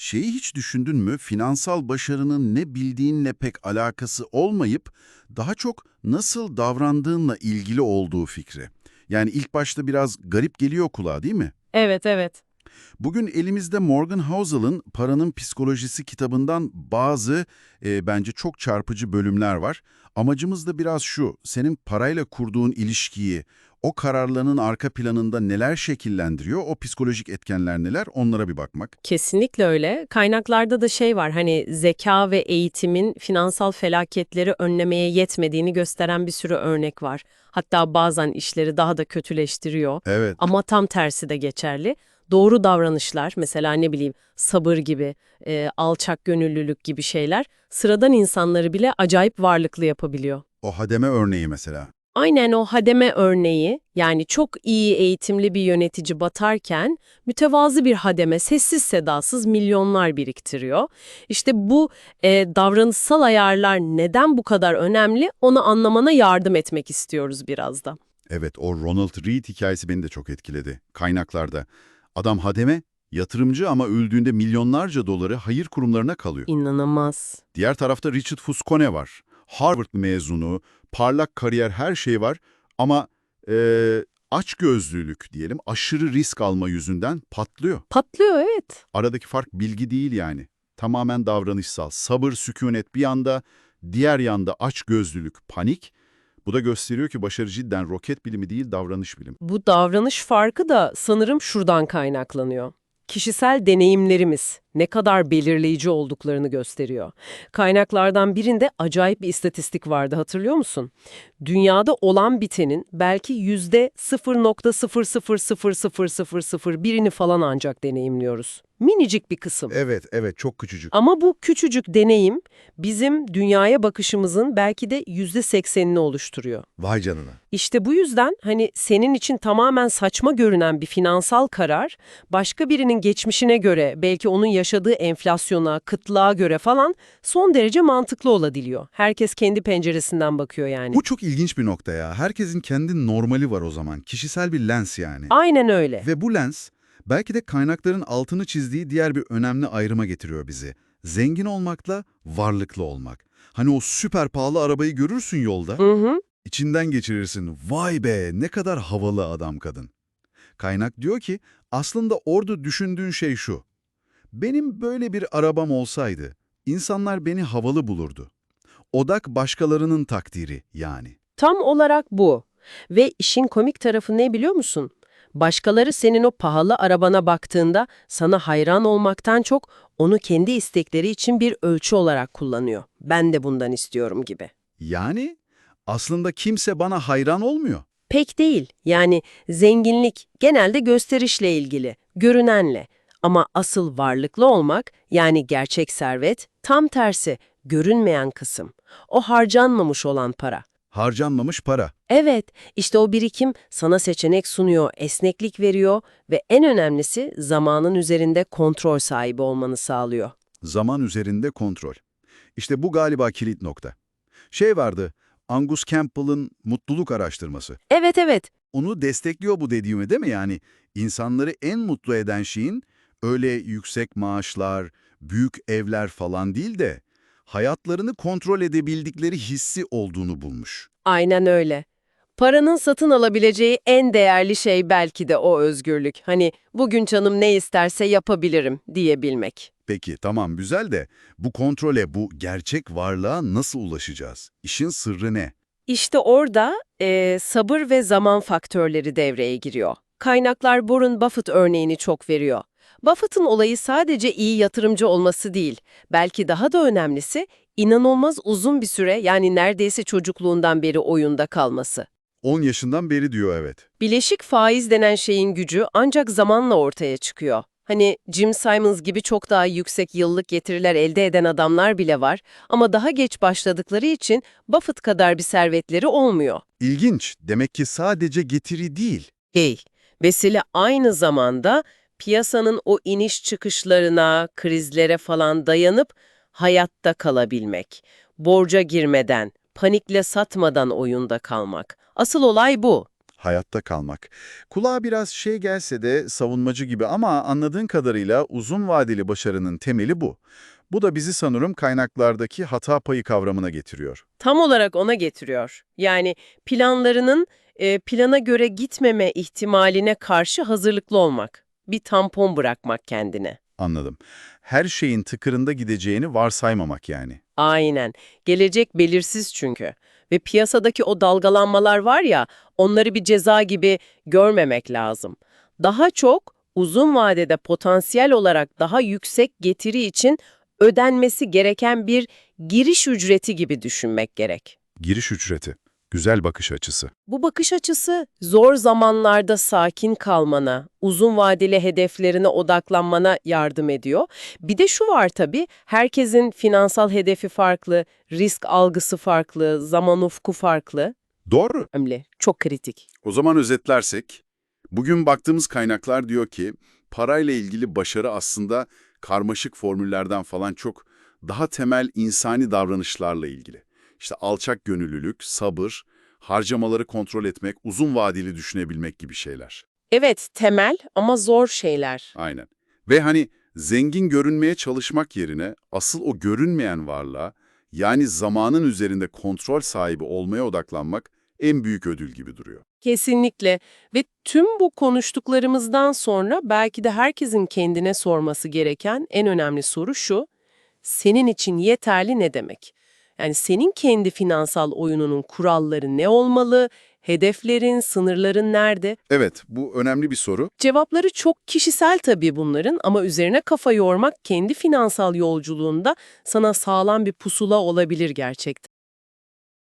Şeyi hiç düşündün mü? Finansal başarının ne bildiğinle pek alakası olmayıp daha çok nasıl davrandığınla ilgili olduğu fikri. Yani ilk başta biraz garip geliyor kulağa değil mi? Evet, evet. Bugün elimizde Morgan Housel'ın Paranın Psikolojisi kitabından bazı e, bence çok çarpıcı bölümler var. Amacımız da biraz şu, senin parayla kurduğun ilişkiyi, o kararlarının arka planında neler şekillendiriyor, o psikolojik etkenler neler onlara bir bakmak. Kesinlikle öyle. Kaynaklarda da şey var hani zeka ve eğitimin finansal felaketleri önlemeye yetmediğini gösteren bir sürü örnek var. Hatta bazen işleri daha da kötüleştiriyor. Evet. Ama tam tersi de geçerli. Doğru davranışlar, mesela ne bileyim sabır gibi, e, alçak gönüllülük gibi şeyler sıradan insanları bile acayip varlıklı yapabiliyor. O hademe örneği mesela. Aynen o hademe örneği, yani çok iyi eğitimli bir yönetici batarken mütevazı bir hademe sessiz sedasız milyonlar biriktiriyor. İşte bu e, davranışsal ayarlar neden bu kadar önemli onu anlamana yardım etmek istiyoruz biraz da. Evet, o Ronald Reed hikayesi beni de çok etkiledi. Kaynaklarda. Adam hademe, yatırımcı ama öldüğünde milyonlarca doları hayır kurumlarına kalıyor. İnanılmaz. Diğer tarafta Richard Fuscone var. Harvard mezunu, parlak kariyer her şey var ama eee açgözlülük diyelim aşırı risk alma yüzünden patlıyor. Patlıyor evet. Aradaki fark bilgi değil yani. Tamamen davranışsal. Sabır, sükunet bir yanda, diğer yanda açgözlülük, panik. Bu da gösteriyor ki başarı cidden roket bilimi değil davranış bilimi. Bu davranış farkı da sanırım şuradan kaynaklanıyor. Kişisel deneyimlerimiz ne kadar belirleyici olduklarını gösteriyor. Kaynaklardan birinde acayip bir istatistik vardı hatırlıyor musun? Dünyada olan bitenin belki yüzde birini falan ancak deneyimliyoruz. Minicik bir kısım. Evet, evet çok küçücük. Ama bu küçücük deneyim bizim dünyaya bakışımızın belki de yüzde seksenini oluşturuyor. Vay canına. İşte bu yüzden hani senin için tamamen saçma görünen bir finansal karar, başka birinin geçmişine göre, belki onun yaşadığı enflasyona, kıtlığa göre falan son derece mantıklı olabiliyor. Herkes kendi penceresinden bakıyor yani. Bu çok ilginç bir nokta ya. Herkesin kendi normali var o zaman. Kişisel bir lens yani. Aynen öyle. Ve bu lens belki de kaynakların altını çizdiği diğer bir önemli ayrıma getiriyor bizi. Zengin olmakla varlıklı olmak. Hani o süper pahalı arabayı görürsün yolda, Hı hı. içinden geçirirsin. Vay be ne kadar havalı adam kadın. Kaynak diyor ki aslında orada düşündüğün şey şu. Benim böyle bir arabam olsaydı insanlar beni havalı bulurdu. Odak başkalarının takdiri yani. Tam olarak bu. Ve işin komik tarafı ne biliyor musun? Başkaları senin o pahalı arabana baktığında sana hayran olmaktan çok onu kendi istekleri için bir ölçü olarak kullanıyor. Ben de bundan istiyorum gibi. Yani aslında kimse bana hayran olmuyor. Pek değil. Yani zenginlik genelde gösterişle ilgili, görünenle. Ama asıl varlıklı olmak, yani gerçek servet, tam tersi, görünmeyen kısım. O harcanmamış olan para. Harcanmamış para. Evet, işte o birikim sana seçenek sunuyor, esneklik veriyor ve en önemlisi zamanın üzerinde kontrol sahibi olmanı sağlıyor. Zaman üzerinde kontrol. İşte bu galiba kilit nokta. Şey vardı, Angus Campbell'ın mutluluk araştırması. Evet evet, Onu destekliyor bu dediğimi değil mi? Yani insanları en mutlu eden şeyin öyle yüksek maaşlar, büyük evler falan değil de hayatlarını kontrol edebildikleri hissi olduğunu bulmuş. aynen öyle. Paranın satın alabileceği en değerli şey belki de o özgürlük. Hani bugün canım ne isterse yapabilirim diyebilmek. Peki tamam güzel de bu kontrole, bu gerçek varlığa nasıl ulaşacağız? İşin sırrı ne? İşte orada eee, sabır ve zaman faktörleri devreye giriyor. Kaynaklar Warren Buffett örneğini çok veriyor. Buffett'ın olayı sadece iyi yatırımcı olması değil, belki daha da önemlisi inanılmaz uzun bir süre yani neredeyse çocukluğundan beri oyunda kalması. 10 yaşından beri diyor evet. Bileşik faiz denen şeyin gücü ancak zamanla ortaya çıkıyor. Hani Jim Simons gibi çok daha yüksek yıllık getiriler elde eden adamlar bile var ama daha geç başladıkları için Buffett kadar bir servetleri olmuyor. İlginç. Demek ki sadece getiri değil. Hey, vesile aynı zamanda piyasanın o iniş çıkışlarına, krizlere falan dayanıp hayatta kalabilmek, borca girmeden, panikle satmadan oyunda kalmak. Asıl olay bu. Hayatta kalmak. Kulağa biraz şey gelse de savunmacı gibi ama anladığın kadarıyla uzun vadeli başarının temeli bu. Bu da bizi sanırım kaynaklardaki hata payı kavramına getiriyor. Tam olarak ona getiriyor. Yani planlarının e, plana göre gitmeme ihtimaline karşı hazırlıklı olmak. Bir tampon bırakmak kendine. Anladım. Her şeyin tıkırında gideceğini varsaymamak yani. Aynen. Gelecek belirsiz çünkü. Ve piyasadaki o dalgalanmalar var ya, onları bir ceza gibi görmemek lazım. Daha çok uzun vadede potansiyel olarak daha yüksek getiri için ödenmesi gereken bir giriş ücreti gibi düşünmek gerek. Giriş ücreti. Güzel bakış açısı. Bu bakış açısı zor zamanlarda sakin kalmana, uzun vadeli hedeflerine odaklanmana yardım ediyor. Bir de şu var tabii, herkesin finansal hedefi farklı, risk algısı farklı, zaman ufku farklı. Doğru. Önemli, çok kritik. O zaman özetlersek, bugün baktığımız kaynaklar diyor ki parayla ilgili başarı aslında karmaşık formüllerden falan çok daha temel insani davranışlarla ilgili. İşte alçak gönüllülük, sabır, harcamaları kontrol etmek, uzun vadeli düşünebilmek gibi şeyler. Evet, temel ama zor şeyler. Aynen. Ve hani zengin görünmeye çalışmak yerine asıl o görünmeyen varlığa yani zamanın üzerinde kontrol sahibi olmaya odaklanmak en büyük ödül gibi duruyor. Kesinlikle ve tüm bu konuştuklarımızdan sonra belki de herkesin kendine sorması gereken en önemli soru şu, senin için yeterli ne demek? Yani senin kendi finansal oyununun kuralları ne olmalı, hedeflerin, sınırların nerede? Evet, bu önemli bir soru. Cevapları çok kişisel tabii bunların ama üzerine kafa yormak kendi finansal yolculuğunda sana sağlam bir pusula olabilir gerçekten.